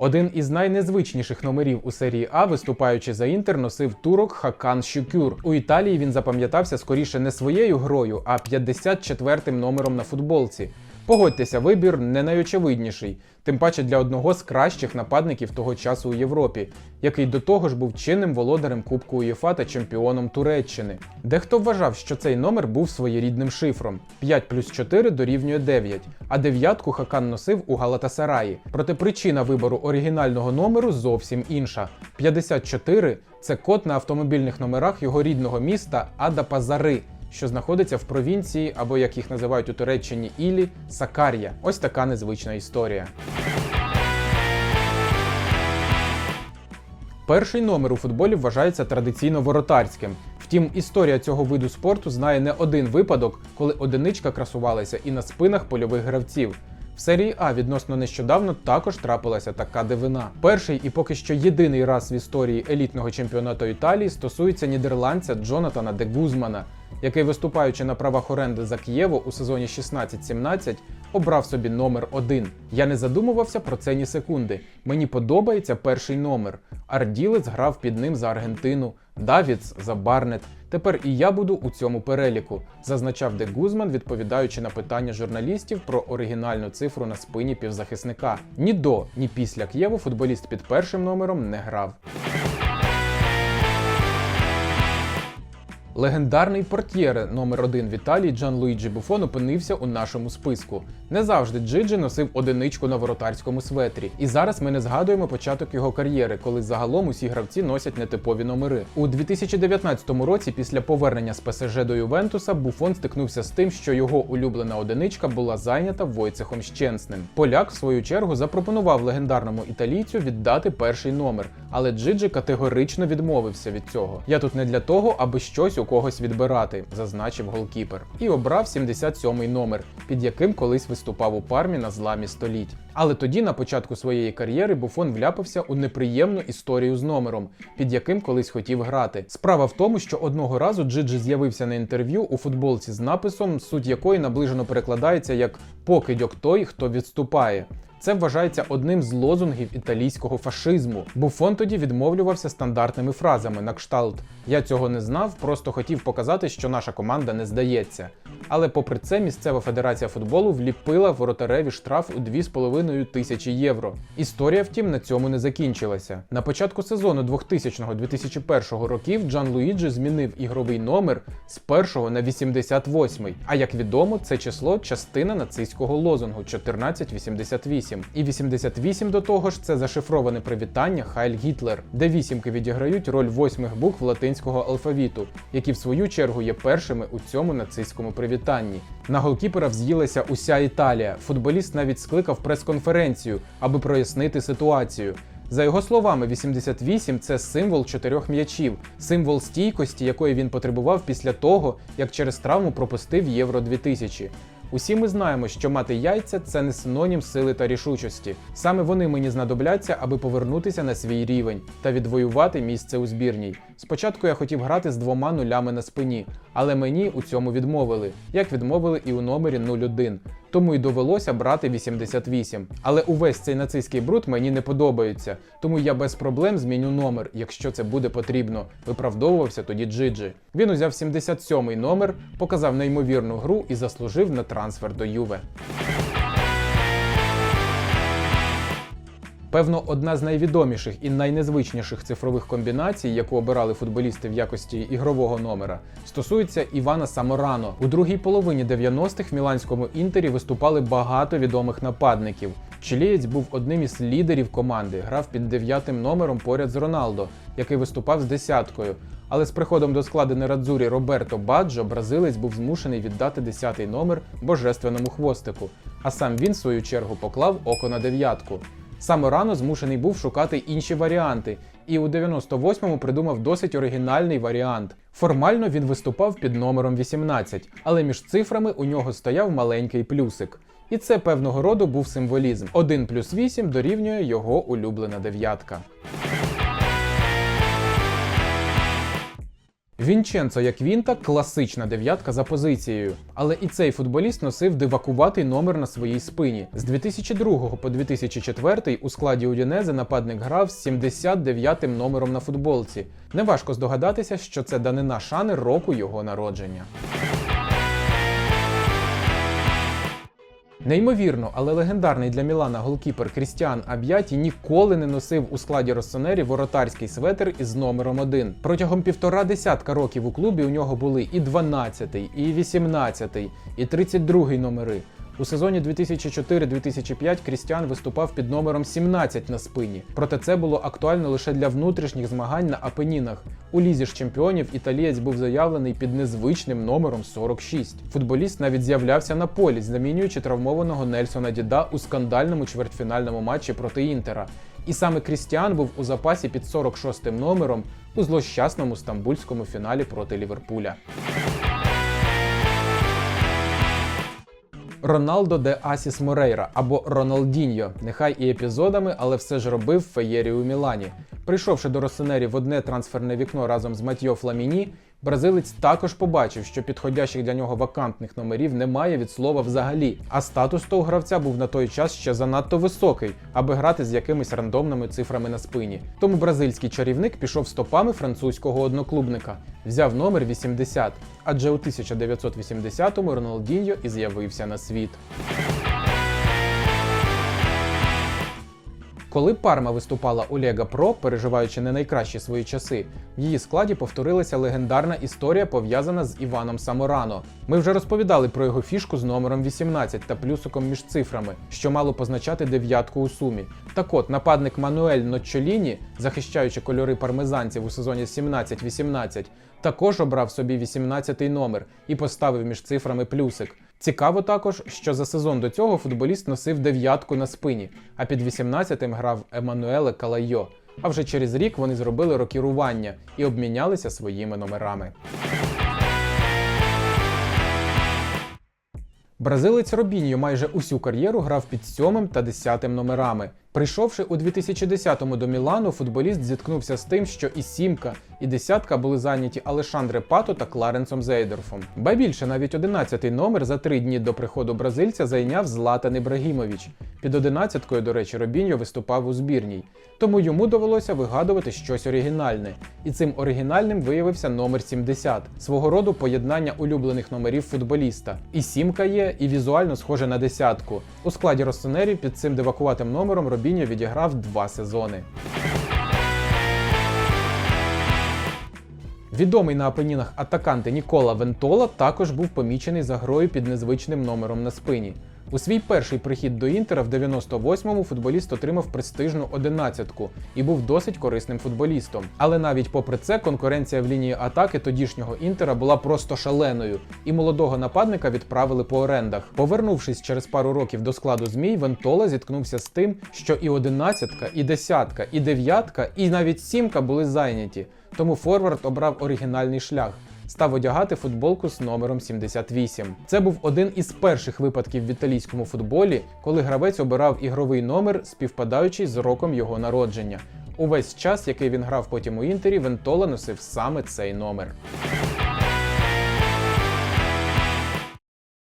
Один із найнезвичніших номерів у серії А, виступаючи за інтер, носив турок Хакан Шюкюр. У Італії він запам'ятався скоріше не своєю грою, а 54-м номером на футболці. Погодьтеся, вибір не найочевидніший, тим паче для одного з кращих нападників того часу у Європі, який до того ж був чинним володарем Кубку УЄФА та чемпіоном Туреччини. Дехто вважав, що цей номер був своєрідним шифром: 5 плюс 4 дорівнює 9, а дев'ятку Хакан носив у Галатасараї. Проте причина вибору оригінального номеру зовсім інша. 54 – це код на автомобільних номерах його рідного міста Адапазари що знаходиться в провінції, або як їх називають у Туреччині Ілі, Сакарія. Ось така незвична історія. Перший номер у футболі вважається традиційно воротарським. Втім, історія цього виду спорту знає не один випадок, коли одиничка красувалася і на спинах польових гравців. В серії А відносно нещодавно також трапилася така дивина. Перший і поки що єдиний раз в історії елітного чемпіонату Італії стосується нідерландця Джонатана де Гузмана, який, виступаючи на правах оренди за Києво у сезоні 16-17, обрав собі номер 1. Я не задумувався про це ні секунди. Мені подобається перший номер. Арділець грав під ним за Аргентину, Давіц за Барнет. Тепер і я буду у цьому переліку, зазначав де Гузман, відповідаючи на питання журналістів про оригінальну цифру на спині півзахисника. Ні до, ні після К'єву футболіст під першим номером не грав. Легендарний портьєре номер 1 в Італії Джан Луїджі Буфон опинився у нашому списку. Не завжди Джиджі носив одиничку на воротарському светрі. І зараз ми не згадуємо початок його кар'єри, коли загалом усі гравці носять нетипові номери. У 2019 році, після повернення з ПСЖ до Ювентуса, Буфон стикнувся з тим, що його улюблена одиничка була зайнята Войцехом Щенсним. Поляк, в свою чергу, запропонував легендарному італійцю віддати перший номер, але Джиджі категорично відмовився від цього. Я тут не для того, аби щось у когось відбирати, зазначив голкіпер, і обрав 77-й номер, під яким колись виступав у пармі на зламі століть. Але тоді, на початку своєї кар'єри, Буфон вляпався у неприємну історію з номером, під яким колись хотів грати. Справа в тому, що одного разу Джиджі з'явився на інтерв'ю у футболці з написом, суть якої наближено перекладається як покидьок той, хто відступає. Це вважається одним з лозунгів італійського фашизму. Буфон тоді відмовлювався стандартними фразами на кшталт Я цього не знав, просто хотів показати, що наша команда не здається. Але попри це, місцева федерація футболу вліпила воротареві штраф у 2,5 тисячі євро. Історія, втім, на цьому не закінчилася. На початку сезону 2000-2001 років Джан Луїджі змінив ігровий номер з 1 на 88. А як відомо, це число частина нацистського лозунгу 1488. І 88 до того ж це зашифроване привітання Хайль Гітлер, де вісімки відіграють роль восьмих букв латинського алфавіту, які в свою чергу є першими у цьому нацистському привітанні. На голкіпера вз'їлася уся Італія. Футболіст навіть скликав прес-конференцію, аби прояснити ситуацію. За його словами, 88 це символ чотирьох м'ячів, символ стійкості, якої він потребував після того, як через травму пропустив Євро 2000. Усі ми знаємо, що мати яйця це не синонім сили та рішучості. Саме вони мені знадобляться, аби повернутися на свій рівень та відвоювати місце у збірній. Спочатку я хотів грати з двома нулями на спині, але мені у цьому відмовили, як відмовили і у номері 01. Тому й довелося брати 88. Але увесь цей нацистський бруд мені не подобається, тому я без проблем зміню номер, якщо це буде потрібно. Виправдовувався тоді Джиджі. Він узяв 77-й номер, показав неймовірну гру і заслужив на трансфер до Юве. Певно, одна з найвідоміших і найнезвичніших цифрових комбінацій, яку обирали футболісти в якості ігрового номера, стосується Івана Саморано. У другій половині 90-х в міланському інтері виступали багато відомих нападників. Чилієць був одним із лідерів команди, грав під дев'ятим номером поряд з Роналдо, який виступав з десяткою. Але з приходом до складу Нерадзурі Роберто Баджо бразилець був змушений віддати 10-й номер божественному хвостику, а сам він, в свою чергу, поклав око на дев'ятку. Саме рано змушений був шукати інші варіанти, і у 98-му придумав досить оригінальний варіант. Формально він виступав під номером 18, але між цифрами у нього стояв маленький плюсик. І це певного роду був символізм. 1 плюс 8 дорівнює його улюблена дев'ятка. Вінченцо як Вінта класична дев'ятка за позицією. Але і цей футболіст носив дивакуватий номер на своїй спині. З 2002 по 2004 у складі Удінези нападник грав з 79-м номером на футболці. Неважко здогадатися, що це данина шани року його народження. Неймовірно, але легендарний для Мілана голкіпер Крістіан Аб'яті ніколи не носив у складі Росонері воротарський светр із номером 1. Протягом півтора десятка років у клубі у нього були і 12, і 18, і 32 номери. У сезоні 2004-2005 Крістіан виступав під номером 17 на спині. Проте це було актуально лише для внутрішніх змагань на Апенінах. У лізі ж чемпіонів італієць був заявлений під незвичним номером 46. Футболіст навіть з'являвся на полі, замінюючи травмованого Нельсона Діда у скандальному чвертьфінальному матчі проти Інтера. І саме Крістіан був у запасі під 46 номером у злощасному стамбульському фіналі проти Ліверпуля. Роналдо де Асіс Морейра або Роналдіньо, нехай і епізодами, але все ж робив феєрію у Мілані. Прийшовши до Росенері в одне трансферне вікно разом з Матьо Фламіні, бразилець також побачив, що підходящих для нього вакантних номерів немає від слова взагалі. А статус того гравця був на той час ще занадто високий, аби грати з якимись рандомними цифрами на спині. Тому бразильський чарівник пішов стопами французького одноклубника, взяв номер 80, адже у 1980-му Роналдіньо і з'явився на світ. Коли Парма виступала у Лега Про, переживаючи не найкращі свої часи, в її складі повторилася легендарна історія, пов'язана з Іваном Саморано. Ми вже розповідали про його фішку з номером 18 та плюсиком між цифрами, що мало позначати дев'ятку у сумі. Так от, нападник Мануель Ноччоліні, захищаючи кольори пармезанців у сезоні 17-18, також обрав собі 18-й номер і поставив між цифрами плюсик. Цікаво також, що за сезон до цього футболіст носив дев'ятку на спині, а під 18-тим грав Еммануеле Калайо. А вже через рік вони зробили рокірування і обмінялися своїми номерами. Бразилець Робіньо майже усю кар'єру грав під 7 та 10 номерами. Прийшовши у 2010-му до Мілану, футболіст зіткнувся з тим, що і сімка, і десятка були зайняті Алешандре Пато та Кларенсом Зейдорфом. Ба більше, навіть 11-й номер за три дні до приходу бразильця зайняв Златан Ібрагімович. Під 11-кою, до речі, Робіньо виступав у збірній. Тому йому довелося вигадувати щось оригінальне. І цим оригінальним виявився номер 70, свого роду поєднання улюблених номерів футболіста. І сімка є, і візуально схоже на десятку. У складі Россонері під цим дивакуватим номером Робіньо відіграв два сезони. Відомий на Апенінах атаканти Нікола Вентола також був помічений за грою під незвичним номером на спині. У свій перший прихід до Інтера в 98-му футболіст отримав престижну одинадцятку і був досить корисним футболістом. Але навіть попри це конкуренція в лінії атаки тодішнього Інтера була просто шаленою, і молодого нападника відправили по орендах. Повернувшись через пару років до складу змій, Вентола зіткнувся з тим, що і одинадцятка, і десятка, і дев'ятка, і навіть сімка були зайняті. Тому Форвард обрав оригінальний шлях. Став одягати футболку з номером 78. Це був один із перших випадків в італійському футболі, коли гравець обирав ігровий номер, співпадаючий з роком його народження. Увесь час, який він грав потім у інтері, Вентола носив саме цей номер.